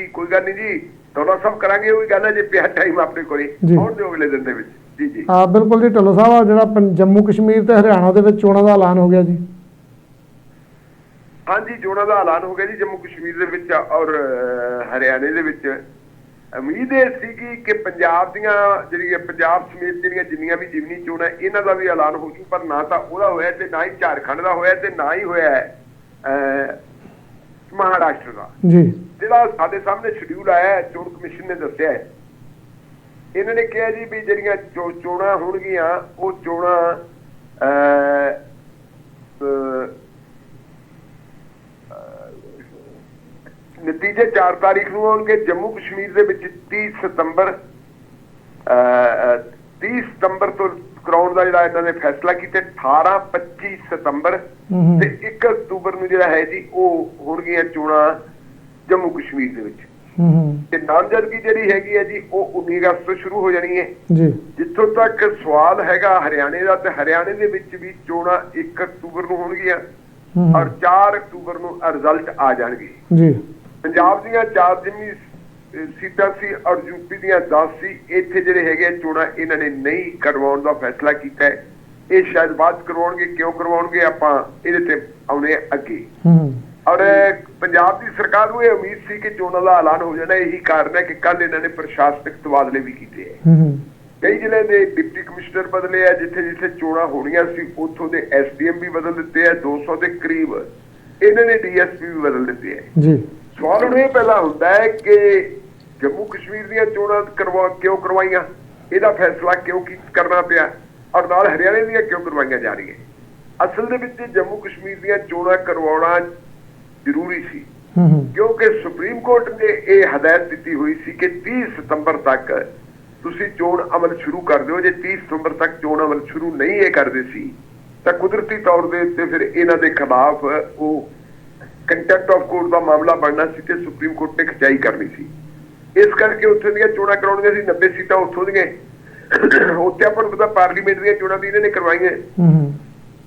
ਕੋਈ ਗੱਲ ਨਹੀਂ ਜੀ। ਦੋਨੋਂ ਸਭ ਕਰਾਂਗੇ ਉਹੀ ਗੱਲ ਹੈ ਜੇ ਪਿਆ ਟਾਈਮ ਆਪਣੇ ਕੋਲੇ। ਆਉਣ ਦਿਓ ਅਗਲੇ ਦਿਨ ਦੇ ਵਿੱਚ। ਜੀ ਜੀ। ਆ ਬਿਲਕੁਲ ਜੀ ਢੱਲੋ ਸਾਹਿਬ ਜਿਹੜਾ ਜੰਮੂ ਕਸ਼ਮੀਰ ਤੇ ਹਰਿਆਣਾ ਦੇ ਵਿੱਚ ਚੋਣਾਂ ਦਾ ਐਲਾਨ ਹੋ ਗਿਆ ਜੀ। ਹਾਂਜੀ ਚੋਣਾਂ ਦਾ ਐਲਾਨ ਹੋ ਗਿਆ ਜੀ ਜੰਮੂ ਕਸ਼ਮੀਰ ਦੇ ਵਿੱਚ ਔਰ ਹਰਿਆਣੇ ਦੇ ਵਿੱਚ। ਉਮੀਦ ਇਹ ਸੀਗੀ ਕਿ ਪੰਜਾਬ ਦੀਆਂ ਜਿਹੜੀਆਂ ਪੰਜਾਬ ਸਮੇਤ ਜਿਹੜੀਆਂ ਜਿੰਨੀਆਂ ਵੀ ਜਿਮਨੀ ਚੋਣਾਂ ਇਹਨਾਂ ਦਾ ਵੀ ਐਲਾਨ ਹੋ ਜੂ ਪਰ ਨਾ ਤਾਂ ਉਹਦਾ ਹੋਇਆ ਤੇ ਨਾ ਹੀ ਝਾਰਖੰਡ ਦਾ ਹੋਇਆ ਤੇ ਨਾ ਹੀ ਹੋਇਆ ਹੈ, ਮਹਾਰਾਸ਼ਟਰ ਦਾ। ਜੀ। ਜਿਹੜਾ ਸਾਡੇ ਸਾਹਮਣੇ ਸ਼ਡਿਊਲ ਆਇਆ ਹੈ, ਚੋਣ ਕਮਿਸ਼ਨ ਨੇ ਦੱਸਿਆ ਹੈ। ਇਹਨਾਂ ਨੇ ਕਿਹਾ ਜੀ ਵੀ ਜਿਹੜੀਆਂ ਚੋਣਾਂ ਹੋਣਗੀਆਂ ਉਹ ਚੋਣਾਂ ਨਤੀਜੇ 4 ਤਾਰੀਖ ਨੂੰ ਆਉਣਗੇ। ਜੰਮੂ ਕਸ਼ਮੀਰ ਦੇ ਵਿੱਚ 30 ਸਤੰਬਰ 30 ਸਤੰਬਰ ਤੋਂ ਕਰਾਉਣ ਦਾ ਜਿਹੜਾ ਇਹਨਾਂ ਨੇ ਫੈਸਲਾ ਕੀਤਾ 18 25 ਸਤੰਬਰ ਤੇ 1 ਅਕਤੂਬਰ ਨੂੰ ਜਿਹੜਾ ਹੈ ਜੀ ਉਹ ਹੋਣਗੀਆਂ ਚੋਣਾਂ ਜੰਮੂ ਕਸ਼ਮੀਰ ਦੇ ਵਿੱਚ। ਤੇ ਨਾਮਜ਼ਦਗੀ ਜਿਹੜੀ ਹੈਗੀ ਹੈ ਜੀ ਉਹ 19 ਅਗਸਤ ਤੋਂ ਸ਼ੁਰੂ ਹੋ ਜਾਣੀ ਹੈ। ਜੀ। ਜਿੱਥੋਂ ਤੱਕ ਸਵਾਲ ਹੈਗਾ ਹਰਿਆਣੇ ਦਾ ਤੇ ਹਰਿਆਣੇ ਦੇ ਵਿੱਚ ਵੀ ਚੋਣਾਂ 1 ਅਕਤੂਬਰ ਨੂੰ ਹੋਣਗੀਆਂ ਔਰ 4 ਅਕਤੂਬਰ ਨੂੰ ਰਿਜ਼ਲਟ ਆ ਜਾਣਗੇ। ਜੀ। ਪੰਜਾਬ ਦੀਆਂ ਚਾਰ ਜਿੰਨੀ ਸੀਟਾਂ ਸੀ ਔਰ ਯੂਪੀ ਦੀਆਂ 10 ਸੀ। ਇੱਥੇ ਜਿਹੜੇ ਹੈਗੇ ਚੋਣਾਂ ਇਹਨਾਂ ਨੇ ਨਹੀਂ ਕਰਵਾਉਣ ਦਾ ਫੈਸਲਾ ਕੀਤਾ ਹੈ। ਇਹ ਸ਼ਾਇਦ 'ਚ ਕਰਵਾਉਣਗੇ ਕਿਉਂ ਕਰਵਾਉਣਗੇ ਆਪਾਂ ਇਹਦੇ ਤੇ ਆਉਣੇ ਅੱਗੇ। ਔਰ ਪੰਜਾਬ ਦੀ ਸਰਕਾਰ ਨੂੰ ਇਹ ਉਮੀਦ ਸੀ ਕਿ ਚੋਣਾਂ ਦਾ ਐਲਾਨ ਹੋ ਜਾਣਾ। ਇਹੀ ਕਾਰਨ ਹੈ ਕਿ ਕੱਲ ਇਹਨਾਂ ਨੇ ਪ੍ਰਸ਼ਾਸਨਿਕ ਤਬਾਦਲੇ ਵੀ ਕੀਤੇ ਹੈ। ਹੂੰ ਹੂੰ। ਕਈ ਜ਼ਿਲ੍ਹੇ ਦੇ ਡਿਪਟੀ ਕਮਿਸ਼ਨਰ ਬਦਲੇ ਆ ਜਿੱਥੇ ਜਿੱਥੇ ਚੋਣਾਂ ਹੋਣੀਆਂ ਸੀ ਉੱਥੋਂ ਦੇ ਐਸਡੀਐਮ ਵੀ ਬਦਲ ਦਿੱਤੇ ਆ 200 ਦੇ ਕਰੀਬ ਇਹਨਾਂ ਨੇ ਡੀਐਸਪੀ ਵੀ ਬਦਲ ਦਿੱਤੇ ਆ। ਜੀ। ਸਵਾਲ ਹੁਣ ਇਹ ਪਹਿਲਾਂ ਹੁੰਦਾ ਹੈ ਕਿ ਜੰਮੂ ਕਸ਼ਮੀਰ ਦੀਆਂ ਚੋਣਾਂ ਕਰਵਾ ਕਿਉਂ ਕਰਵਾਈਆਂ? ਇਹਦਾ ਫੈਸਲਾ ਕਿਉਂ ਕੀ ਕਰਨਾ ਪਿਆ? ਔਰ ਨਾਲ ਹਰਿਆਣੇ ਦੀਆਂ ਕਿਉਂ ਕਰਵਾਈਆਂ ਜਾ ਰਹੀਆਂ? ਅਸਲ ਦੇ ਵਿੱਚ ਜੰਮੂ ਕਸ਼ਮੀਰ ਦੀਆਂ ਚੋਣਾਂ ਕਰਵਾਉਣਾ ਜ਼ਰੂਰੀ ਸੀ। ਕਿਉਂਕਿ ਸੁਪਰੀਮ ਕੋਰਟ ਨੇ ਇਹ ਹਦਾਇਤ ਦਿੱਤੀ ਹੋਈ ਸੀ ਕਿ 30 ਸਤੰਬਰ ਤੱਕ ਤੁਸੀਂ ਚੋਣ ਅਮਲ ਸ਼ੁਰੂ ਕਰ ਦਿਓ। ਜੇ 30 ਸਤੰਬਰ ਤੱਕ ਚੋਣ ਅਮਲ ਸ਼ੁਰੂ ਨਹੀਂ ਇਹ ਕਰਦੇ ਸੀ ਤਾਂ ਕੁਦਰਤੀ ਤੌਰ ਦੇ ਉੱਤੇ ਫਿਰ ਇਹਨਾਂ ਦੇ ਖਿਲਾਫ ਉਹ ਕੰਟੈਂਪਟ ਆਫ ਕੋਰਟ ਦਾ ਮਾਮਲਾ ਬਣਨਾ ਸੀ ਤੇ ਸੁਪਰੀਮ ਕੋਰਟ ਨੇ ਖਿਚਾਈ ਕਰਨੀ ਸੀ। ਇਸ ਕਰਕੇ ਉੱਥੇ ਦੀਆਂ ਚੋਣਾਂ ਕਰਾਉਣੀਆਂ ਸੀ 90 ਸੀਟਾਂ ਉੱਥੋਂ ਦੀਆਂ ਉੱਥੇ ਆਪਾਂ ਨੂੰ ਪਤਾ ਪਾਰਲੀਮੈਂਟ ਦੀਆਂ ਚੋਣਾਂ ਵੀ ਇਹਨਾਂ ਨੇ ਕਰਵਾਈਆਂ। ਹੂੰ ਹੂੰ।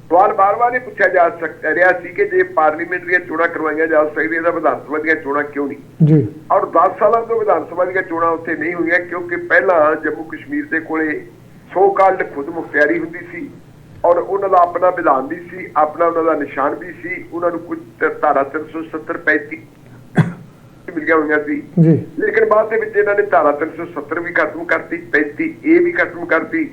ਸਵਾਲ ਬਾਰ-ਬਾਰ ਇਹ ਪੁੱਛਿਆ ਜਾ ਸਕ ਰਿਹਾ ਸੀ ਕਿ ਜੇ ਪਾਰਲੀਮੈਂਟ ਦੀਆਂ ਚੋਣਾਂ ਕਰਵਾਈਆਂ ਜਾ ਸਕਦੀਆਂ ਤਾਂ ਵਿਧਾਨ ਸਭਾ ਦੀਆਂ ਚੋਣਾਂ ਕਿਉਂ ਨਹੀਂ? ਜੀ। ਔਰ 10 ਸਾਲਾਂ ਤੋਂ ਵਿਧਾਨ ਸਭਾ ਦੀਆਂ ਚੋਣਾਂ ਉੱਥੇ ਨਹੀਂ ਹੋਈਆਂ ਕਿਉਂਕਿ ਪਹਿਲਾਂ ਜੰਮੂ ਕਸ਼ਮੀਰ ਦੇ ਕੋਲੇ ਸੋ ਕਾਲਡ ਖੁਦ ਮੁਖਤਿਆਰੀ ਹੁੰਦੀ ਸੀ ਔਰ ਉਹਨਾਂ ਦਾ ਆਪਣਾ ਵਿਧਾਨ ਵੀ ਸੀ ਆਪਣਾ ਉਹਨਾਂ ਦਾ ਨਿਸ਼ਾਨ ਵੀ ਸੀ ਉਹਨਾਂ ਨੂੰ ਕੁਝ ਧਾਰਾ 370 35 ਮਿਲੀਆਂ ਹੋਈਆਂ ਸੀ। ਜੀ। ਲੇਕਿਨ ਬਾਅਦ ਦੇ ਵਿੱਚ ਇਹਨਾਂ ਨੇ ਧਾਰਾ 370 ਵੀ ਖਤਮ ਕਰਤੀ 35 ਇਹ ਵੀ ਖਤਮ ਕਰਤੀ।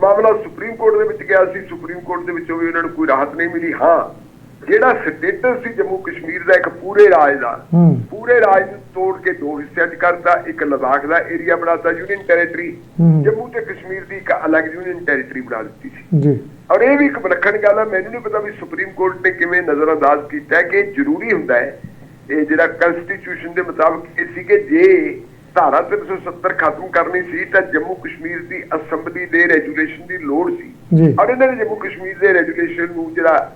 ਮਾਮਲਾ ਸੁਪਰੀਮ ਕੋਰਟ ਦੇ ਵਿੱਚ ਗਿਆ ਸੀ। ਸੁਪਰੀਮ ਕੋਰਟ ਦੇ ਵਿੱਚੋਂ ਵੀ ਉਹਨਾਂ ਨੂੰ ਕੋਈ ਰਾਹਤ ਨਹੀਂ ਮਿਲੀ। ਹਾਂ ਜਿਹੜਾ ਸਟੇਟਸ ਸੀ ਜੰਮੂ ਕਸ਼ਮੀਰ ਦਾ ਇੱਕ ਪੂਰੇ ਰਾਜ ਦਾ ਪੂਰੇ ਰਾਜ ਨੂੰ ਤੋੜ ਕੇ ਦੋ ਹਿੱਸਿਆਂ 'ਚ ਕਰਤਾ ਇੱਕ ਲਦਾਖ ਦਾ ਏਰੀਆ ਬਣਾਤਾ ਯੂਨੀਅਨ ਟੈਰੀਟਰੀ। ਜੰਮੂ ਤੇ ਕਸ਼ਮੀਰ ਦੀ ਇੱਕ ਅਲੱਗ ਯੂਨੀਅਨ ਟੈਰੀਟਰੀ ਬਣਾ ਦਿੱਤੀ ਸੀ। ਜੀ। ਔਰ ਇਹ ਵੀ ਇੱਕ ਵਿਲੱਖਣ ਗੱਲ ਹੈ ਮੈਨੂੰ ਨਹੀਂ ਪਤਾ ਵੀ ਸੁਪਰੀਮ ਕੋਰਟ ਨੇ ਕਿਵੇਂ ਨਜ਼ਰਅੰਦਾਜ਼ ਕੀਤਾ ਕਿ ਜ਼ਰੂਰੀ ਹੁੰਦਾ ਹੈ ਇਹ ਜਿਹੜਾ ਕਨਸਟੀਟਿਊਸ਼ਨ ਦੇ ਮੁਤਾਬਕ ਇਹ ਸੀ ਕਿ ਜੇ ਧਾਰਾ 370 ਖਤਮ ਕਰਨੀ ਸੀ ਤਾਂ ਜੰਮੂ ਕਸ਼ਮੀਰ ਦੀ ਅਸੈਂਬਲੀ ਦੇ ਰੈਜੂਲੇਸ਼ਨ ਦੀ ਲੋੜ ਸੀ। ਔਰ ਇਹਨਾਂ ਨੇ ਜੰਮੂ ਕਸ਼ਮੀਰ ਦੇ ਰੈਜੂਲੇਸ਼ਨ ਨੂੰ ਜਿਹੜਾ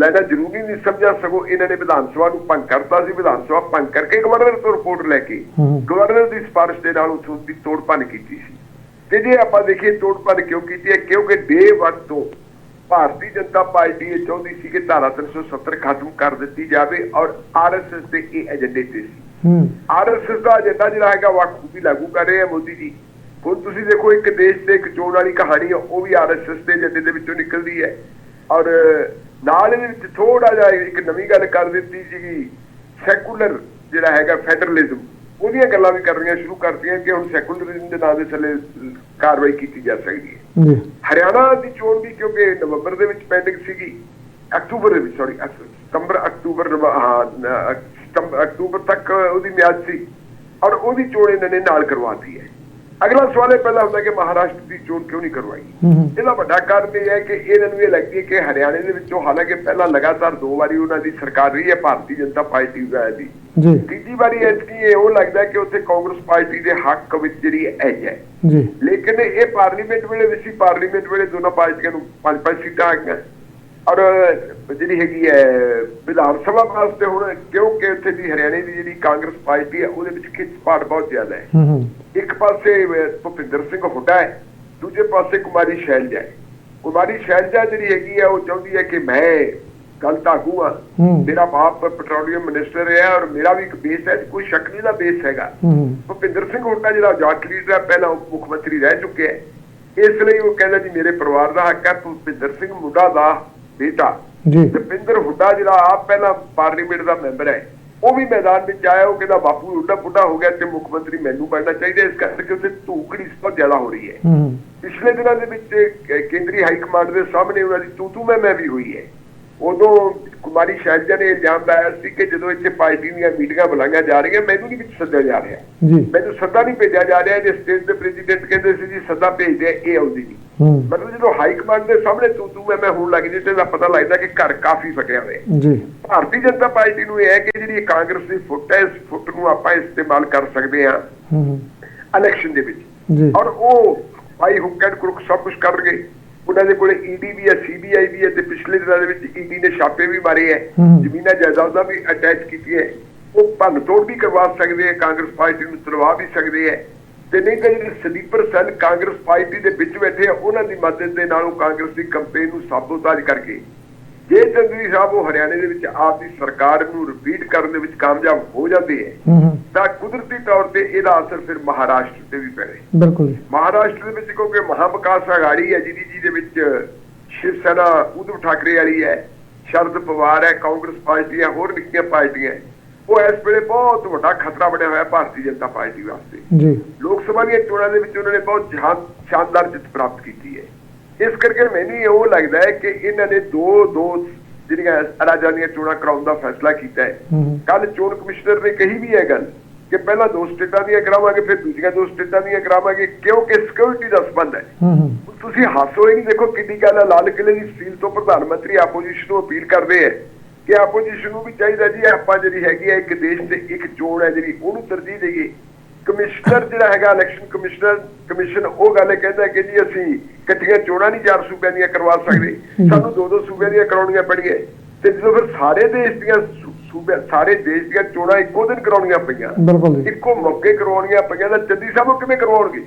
ਲੈਣਾ ਜ਼ਰੂਰੀ ਨਹੀਂ ਸਮਝਿਆ ਸਗੋਂ ਇਹਨਾਂ ਨੇ ਵਿਧਾਨ ਸਭਾ ਨੂੰ ਭੰਗ ਕਰਤਾ ਸੀ। ਵਿਧਾਨ ਸਭਾ ਭੰਗ ਕਰਕੇ ਗਵਰਨਰ ਤੋਂ ਰਿਪੋਰਟ ਲੈ ਕੇ। ਗਵਰਨਰ ਦੀ ਸਿਫਾਰਿਸ਼ ਦੇ ਨਾਲ ਉਥੋਂ ਦੀ ਤੋੜ ਭੰਨ ਕੀਤੀ ਸੀ। ਤੇ ਜੇ ਆਪਾਂ ਦੇਖੀਏ ਤੋੜ ਭੰਨ ਕਿਉਂ ਕੀਤੀ ਹੈ ਕਿਉਂਕਿ ਡੇ 1 ਤੋਂ ਭਾਰਤੀ ਜਨਤਾ ਪਾਰਟੀ ਇਹ ਚਾਹੁੰਦੀ ਸੀ ਕਿ ਧਾਰਾ 370 ਖਤਮ ਕਰ ਦਿੱਤੀ ਜਾਵੇ ਔਰ ਆਰਐਸਐਸ ਦੇ ਇਹ ਏਜੰਡੇ ਤੇ ਸੀ। ਆਰਐਸਐਸ ਦਾ ਏਜੰਡਾ ਜਿਹੜਾ ਹੈਗਾ ਵਾਕੂ ਵੀ ਲਾਗੂ ਕਰ ਰਹੇ ਆ ਮੋਦੀ ਜੀ। ਹੁਣ ਤੁਸੀਂ ਦੇਖੋ ਇੱਕ ਦੇਸ਼ ਤੇ ਇੱਕ ਚੋਣ ਵਾਲੀ ਕਹਾਣੀ ਹੈ ਉਹ ਵੀ ਆਰਐਸਐਸ ਦੇ ਏਜੰਡੇ ਦੇ ਵਿੱਚੋਂ ਨਿਕਲਦੀ ਹੈ। ਔਰ ਨਾਲ ਇਹਦੇ ਵਿੱਚ ਥੋੜਾ ਜਿਹਾ ਇੱਕ ਨਵੀਂ ਗੱਲ ਕਰ ਦਿੱਤੀ ਸੀਗੀ ਸੈਕੂਲਰ ਜਿਹੜਾ ਹੈਗਾ ਫੈਡਰਲਿਜ਼ਮ ਉਹਦੀਆਂ ਗੱਲਾਂ ਵੀ ਕਰਨੀਆਂ ਸ਼ੁਰੂ ਕਰਤੀਆਂ ਕਿ ਹੁਣ ਸੈਕੂਲਰਿਜ਼ਮ ਦੇ ਨਾਂ ਦੇ ਥੱਲੇ ਕਾਰਵਾਈ ਕੀਤੀ ਜਾ ਸਕਦੀ ਹੈ। ਜੀ। ਹਰਿਆਣਾ ਦੀ ਚੋਣ ਵੀ ਕਿਉਂਕਿ ਨਵੰਬਰ ਦੇ ਵਿੱਚ ਪੈਂਡਿੰਗ ਸੀਗੀ, ਅਕਤੂਬਰ ਦੇ ਵਿੱਚ ਸੌਰੀ ਸਤੰਬਰ, ਅਕਤੂਬਰ ਹਾਂ ਸਤੰਬਰ ਅਕਤੂਬਰ ਤੱਕ ਉਹਦੀ ਮਿਆਦ ਸੀ, ਔਰ ਉਹਦੀ ਚੋਣ ਇਹਨਾਂ ਨੇ ਨਾਲ ਕਰਵਾਤੀ ਹੈ। ਅਗਲਾ ਸਵਾਲ ਇਹ ਪਹਿਲਾਂ ਹੁੰਦਾ ਕਿ ਮਹਾਰਾਸ਼ਟਰ ਦੀ ਚੋਣ ਕਿਉਂ ਨਹੀਂ ਕਰਵਾਈ? ਇਹਦਾ ਵੱਡਾ ਕਾਰਨ ਇਹ ਹੈ ਕਿ ਇਹਨਾਂ ਨੂੰ ਇਹ ਲੱਗਦੀ ਹੈ ਕਿ ਹਰਿਆਣੇ ਦੇ ਵਿੱਚੋਂ ਹਾਲਾਂਕਿ ਪਹਿਲਾਂ ਲਗਾਤਾਰ ਦੋ ਵਾਰੀ ਉਹਨਾਂ ਦੀ ਸਰਕਾਰ ਰਹੀ ਹੈ ਭਾਰਤੀ ਜਨਤਾ ਪਾਰਟੀ ਦੀ। ਜੀ। ਤੀਜੀ ਵਾਰੀ ਐਤਕੀ ਇਹ ਉਹ ਲੱਗਦਾ ਕਿ ਉੱਥੇ ਕਾਂਗਰਸ ਪਾਰਟੀ ਦੇ ਹੱਕ ਵਿੱਚ ਜਿਹੜੀ ਐਜ ਹੈ। ਜੀ। ਲੇਕਿਨ ਇਹ ਪਾਰਲੀਮੈਂਟ ਵੇਲੇ ਵੀ ਸੀ ਪਾਰਲੀਮੈਂਟ ਵੇਲੇ ਦੋਨਾਂ ਪਾਰਟੀਆਂ ਨੂੰ ਪੰਜ ਪੰਜ ਸੀਟਾਂ ਆ ਗਈਆਂ। ਔਰ ਜਿਹੜੀ ਹੈਗੀ ਹੈ ਵਿਧਾਨ ਸਭਾ ਵਾਸਤੇ ਹੁਣ ਕਿਉਂਕਿ ਉੱਥੇ ਦੀ ਹਰਿਆਣੇ ਦੀ ਜਿਹੜੀ ਕਾਂਗਰਸ ਪਾਰਟੀ ਹੈ ਉਹਦੇ ਵਿੱਚ ਖਿੱਚ ਪਾੜ ਬਹੁਤ ਜ਼ਿਆਦਾ ਹੈ। ਇੱਕ ਪਾਸੇ ਭੁਪਿੰਦਰ ਸਿੰਘ ਹੁੱਡਾ ਹੈ ਦੂਜੇ ਪਾਸੇ ਕੁਮਾਰੀ ਸ਼ੈਲਜਾ ਹੈ। ਕੁਮਾਰੀ ਸ਼ੈਲਜਾ ਜਿਹੜੀ ਹੈਗੀ ਹੈ ਉਹ ਚਾਹੁੰਦੀ ਹੈ ਕਿ ਮੈਂ ਗਲਤ ਆਗੂ ਆ ਹੂੰ। ਮੇਰਾ ਬਾਪ ਪੈਟਰੋਲੀਅਮ ਮਿਨਿਸਟਰ ਰਿਹਾ ਔਰ ਮੇਰਾ ਵੀ ਇੱਕ ਬੇਸ ਹੈ ਕੋਈ ਸ਼ੱਕ ਨਹੀਂ ਦਾ ਬੇਸ ਹੈਗਾ। ਭੁਪਿੰਦਰ ਸਿੰਘ ਹੁੱਡਾ ਜਿਹੜਾ ਜਾਟ ਲੀਡਰ ਹੈ ਪਹਿਲਾਂ ਮੁੱਖ ਮੰਤਰੀ ਰਹਿ ਚੁੱਕਿਆ ਹੈ। ਇਸ ਲਈ ਉਹ ਕਹਿੰਦਾ ਜੀ ਮੇਰੇ ਪਰਿਵਾਰ ਦਾ ਹੱਕ ਹੈ ਭੁਪਿੰਦਰ ਸਿੰਘ ਮੁੰਡਾ ਦਾ ਬੇਟਾ ਜੀ। ਭੁਪਿੰਦਰ ਹੁੱਡਾ ਜਿਹੜਾ ਆਪ ਪਹਿਲਾਂ ਪਾਰਲੀਮੈਂਟ ਦਾ ਮੈਂਬਰ ਹੈ ਉਹ ਵੀ ਮੈਦਾਨ ਵਿੱਚ ਆਇਆ ਉਹ ਕਹਿੰਦਾ ਬਾਪੂ ਹੁੱਡਾ ਬੁੱਢਾ ਹੋ ਗਿਆ ਤੇ ਮੁੱਖ ਮੰਤਰੀ ਮੈਨੂੰ ਬਣਨਾ ਚਾਹੀਦਾ ਇਸ ਕਰਕੇ ਉੱਥੇ ਧੂਕੜੀ ਬਹੁਤ ਜ਼ਿਆਦਾ ਹੋ ਰਹੀ ਹੈ। ਹੂੰ। ਪਿਛਲੇ ਦਿਨਾਂ ਦੇ ਵਿੱਚ ਕੇਂਦਰੀ ਹਾਈ ਕਮਾਂਡ ਦੇ ਸਾਹਮਣੇ ਉਹਨਾਂ ਦੀ ਤੂੰ ਤੂੰ ਮੈਂ ਮੈਂ ਵੀ ਹੋਈ ਹੈ। ਉਦੋਂ ਕੁਮਾਰੀ ਸ਼ੈਲਜਾ ਨੇ ਇਲਜ਼ਾਮ ਲਾਇਆ ਸੀ ਕਿ ਜਦੋਂ ਇੱਥੇ ਪਾਰਟੀ ਦੀਆਂ ਮੀਟਿੰਗਾਂ ਬੁਲਾਈਆਂ ਜਾ ਰਹੀਆਂ ਮੈਨੂੰ ਨਹੀਂ ਵਿੱਚ ਸੱਦਿਆ ਜਾ ਰਿਹਾ। ਮੈਨੂੰ ਸੱਦਾ ਨਹੀਂ ਭੇਜਿਆ ਜਾ ਰਿਹਾ ਜੇ ਸਟੇਟ ਦੇ ਪ੍ਰੈਜ਼ੀਡੈਂਟ ਕਹਿੰਦੇ ਸੀ ਜੀ ਸੱਦਾ ਭੇਜਦੇ ਇਹ ਆਉਂਦੀ ਨਹੀਂ। ਮਤਲਬ ਜਦੋਂ ਹਾਈ ਕਮਾਂਡ ਦੇ ਸਾਹਮਣੇ ਤੂੰ ਤੂੰ ਮੈਂ ਮੈਂ ਹੋਣ ਲੱਗ ਜੇ ਤੇ ਦਾ ਪਤਾ ਲੱਗਦਾ ਕਿ ਘਰ ਕਾਫੀ ਫਟਿਆ ਹੋਇਆ। ਜੀ। ਭਾਰਤੀ ਜਨਤਾ ਪਾਰਟੀ ਨੂੰ ਇਹ ਹੈ ਕਿ ਜਿਹੜੀ ਕਾਂਗਰਸ ਦੀ ਫੁੱਟ ਹੈ ਇਸ ਫੁੱਟ ਨੂੰ ਆਪਾਂ ਇਸਤੇਮਾਲ ਕਰ ਸਕਦੇ ਹਾਂ। ਹੂੰ ਹੂੰ, ਇਲੈਕਸ਼ਨ ਦੇ ਵਿੱਚ। ਜੀ। ਔਰ ਉਹ ਭਾਈ ਹੁੱਕ ਐਂਡ ਕਰੁਕ ਸਭ ਕੁਝ ਕਰਨਗੇ। ਉਹਨਾਂ ਦੇ ਕੋਲੇ ਈਡੀ ਵੀ ਹੈ ਸੀਬੀਆਈ ਵੀ ਹੈ ਤੇ ਪਿਛਲੇ ਦਿਨਾਂ ਦੇ ਵਿੱਚ ਈਡੀ ਨੇ ਛਾਪੇ ਵੀ ਮਾਰੇ ਹੈ ਹੂੰ। ਜ਼ਮੀਨਾਂ ਜਾਇਦਾਦਾਂ ਵੀ ਅਟੈਚ ਕੀਤੀਆਂ। ਉਹ ਭੰਨ ਤੋੜ ਵੀ ਕਰਵਾ ਸਕਦੇ ਹੈ ਕਾਂਗਰਸ ਪਾਰਟੀ ਨੂੰ ਤੁਲਵਾ ਵੀ ਸਕਦੇ ਹੈ ਤੇ ਨਹੀਂ ਤਾਂ ਜਿਹੜੇ ਸਲੀਪਰ ਸੈੱਲ ਕਾਂਗਰਸ ਪਾਰਟੀ ਦੇ ਵਿੱਚ ਬੈਠੇ ਆ ਉਹਨਾਂ ਦੀ ਮਦਦ ਦੇ ਨਾਲ ਉਹ ਕਾਂਗਰਸ ਦੀ ਕੰਪੇਨ ਨੂੰ ਸਾਬੋਤਾਜ ਕਰਕੇ ਜੇ ਚੰਦਰੀ ਸਾਹਿਬ ਉਹ ਹਰਿਆਣੇ ਦੇ ਵਿੱਚ ਆਪ ਦੀ ਸਰਕਾਰ ਨੂੰ ਰਿਪੀਟ ਕਰਨ ਦੇ ਵਿੱਚ ਕਾਮਯਾਬ ਹੋ ਜਾਂਦੇ ਹੈ ਤਾਂ ਕੁਦਰਤੀ ਤੌਰ ਤੇ ਇਹਦਾ ਅਸਰ ਫਿਰ ਮਹਾਰਾਸ਼ਟਰ ਤੇ ਵੀ ਪੈਣੇ ਬਿਲਕੁਲ ਜੀ। ਮਹਾਰਾਸ਼ਟਰ ਦੇ ਵਿੱਚ ਕਿਉਂਕਿ ਮਹਾ ਵਿਕਾਸ ਅਗਾੜੀ ਹੈ ਜਿਹਦੀ ਜਿਹਦੇ ਵਿੱਚ ਸ਼ਿਵ ਸੈਨਾ ਉद्धਵ ਠਾਕਰੇ ਵਾਲੀ ਹੈ ਸ਼ਰਦ ਪਵਾਰ ਹੈ ਕਾਂਗਰਸ ਪਾਰਟੀ ਹੈ ਹੋਰ ਨਿੱਕੀਆਂ ਪਾਰਟੀਆਂ ਹੈ। ਉਹ ਇਸ ਵੇਲੇ ਬਹੁਤ ਵੱਡਾ ਖਤਰਾ ਬਣਿਆ ਹੋਇਆ ਭਾਰਤੀ ਜਨਤਾ ਪਾਰਟੀ ਵਾਸਤੇ। ਜੀ। ਲੋਕ ਸਭਾ ਦੀਆਂ ਚੋਣਾਂ ਦੇ ਵਿੱਚ ਉਹਨਾਂ ਨੇ ਬਹੁਤ ਸ਼ਾਨਦਾਰ ਜਿੱਤ ਪ੍ਰਾਪਤ ਕੀਤੀ ਹੈ। ਇਸ ਕਰਕੇ ਮੈਨੂੰ ਇਹ ਲੱਗਦਾ ਹੈ ਕਿ ਇਹਨਾਂ ਨੇ ਦੋ ਦੋ ਜਿਹੜੀਆਂ ਰਾਜਾਂ ਦੀਆਂ ਚੋਣਾਂ ਕਰਾਉਣ ਦਾ ਫੈਸਲਾ ਕੀਤਾ ਹੈ। ਕੱਲ ਚੋਣ ਕਮਿਸ਼ਨਰ ਨੇ ਕਹੀ ਵੀ ਹੈ ਗੱਲ ਕਿ ਪਹਿਲਾਂ ਦੋ ਸਟੇਟਾਂ ਦੀਆਂ ਕਰਾਵਾਂਗੇ ਫਿਰ ਦੂਜੀਆਂ ਦੋ ਸਟੇਟਾਂ ਦੀਆਂ ਕਰਾਵਾਂਗੇ ਕਿਉਂਕਿ ਸਿਕਿਉਰਿਟੀ ਦਾ ਸੰਬੰਧ ਹੈ। ਤੁਸੀਂ ਹਾਸੋ ਹੀ ਨਹੀਂ ਦੇਖੋ ਕਿੰਨੀ ਗੱਲ ਹੈ ਲਾਲ ਕਿਲੇ ਦੀ ਸਟੀਲ ਤੋਂ ਪ੍ਰਧਾਨ ਮੰਤਰੀ ਆਪੋਜੀਸ਼ਨ ਨੂੰ ਅਪੀਲ ਕਰਦੇ ਹੈ ਕਿ ਆਪੋਜੀਸ਼ਨ ਨੂੰ ਵੀ ਚਾਹੀਦਾ ਜੀ ਆਪਾਂ ਜਿਹੜੀ ਹੈਗੀ ਹੈ ਇੱਕ ਦੇਸ਼ ਤੇ ਇੱਕ ਚੋਣ ਹੈ ਜਿਹੜੀ ਉਹਨੂੰ ਤਰਜੀਹ ਦੇਈਏ। ਕਮਿਸ਼ਨਰ ਜਿਹੜਾ ਹੈਗਾ ਇਲੈਕਸ਼ਨ ਕਮਿਸ਼ਨਰ ਕਮਿਸ਼ਨ ਉਹ ਗੱਲ ਕਹਿੰਦਾ ਕਿ ਜੀ ਅਸੀਂ ਇਕੱਠੀਆਂ ਚੋਣਾਂ ਨਹੀਂ ਚਾਰ ਸੂਬਿਆਂ ਦੀਆਂ ਕਰਵਾ ਸਕਦੇ ਸਾਨੂੰ ਦੋ ਦੋ ਸੂਬਿਆਂ ਦੀਆਂ ਕਰਾਉਣੀਆਂ ਪੈਣਗੀਆਂ। ਤੇ ਜਦੋਂ ਫਿਰ ਸਾਰੇ ਦੇਸ਼ ਦੀਆਂ ਸੂਬਿਆਂ ਸਾਰੇ ਦੇਸ਼ ਦੀਆਂ ਚੋਣਾਂ ਇੱਕੋ ਦਿਨ ਕਰਾਉਣੀਆਂ ਪਈਆਂ। ਇੱਕੋ ਮੌਕੇ ਕਰਵਾਉਣੀਆਂ ਪਈਆਂ ਤਾਂ ਜੱਦੀ ਸਾਹਿਬ ਉਹ ਕਿਵੇਂ ਕਰਵਾਉਣਗੇ